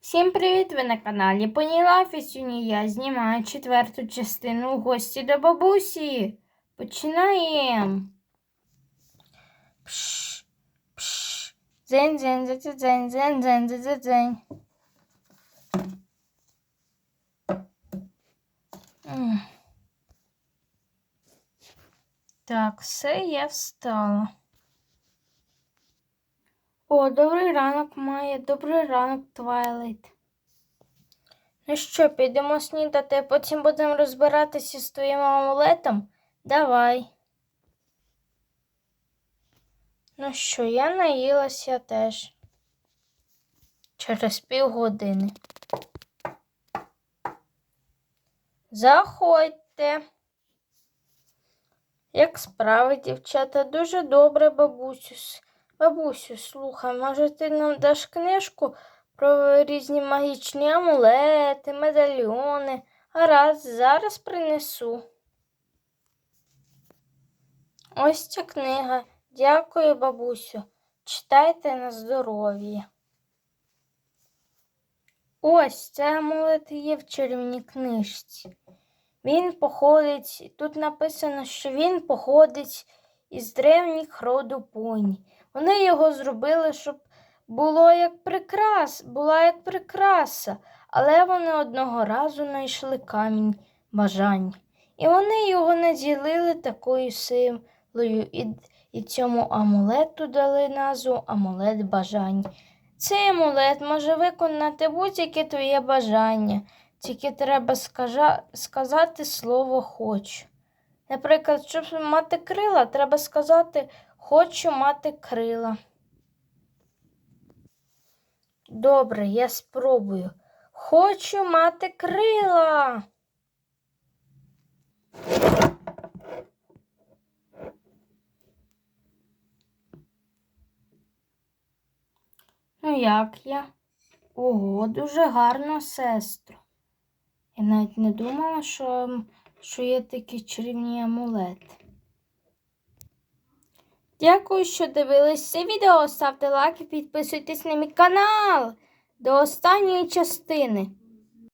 Всім привіт! Ви на каналі Поні Лайф і сьогодні я знімаю четверту частину гості до бабусі. Починаємо. Дзень, дзень, дзень, дзень, дзень, дзень, дзень, дзень. Так, все, я встала. О, добрий ранок, Майя, добрий ранок, Твайлайт. Ну що, підемо снідати, а потім будемо розбиратися з твоїм амулетом? Давай. Ну що, я наїлася теж. Через півгодини. Заходьте. Як справи, дівчата, дуже добре, бабусю. Бабусю, слухай, може ти нам даш книжку про різні магічні амулети, медальйони. Гаразд, зараз принесу. Ось ця книга. Дякую, бабусю. Читайте на здоров'я. Ось цей амулет є в чарівній книжці. Він походить, тут написано, що він походить із древніх роду поні. Вони його зробили, щоб було як прикрас, була як прикраса, але вони одного разу знайшли камінь бажань. І вони його наділили такою силою, і, і цьому амулету дали назву амулет бажань. Цей амулет може виконати будь-яке твоє бажання, тільки треба скажа, сказати слово хочу. Наприклад, щоб мати крила, треба сказати Хочу мати крила. Добре, я спробую. Хочу мати крила. Ну, як я? Ого, дуже гарно, сестро. Я навіть не думала, що, що є такі чарівні амулети. Дякую, що дивились це відео. Ставте лайк і підписуйтесь на мій канал до останньої частини.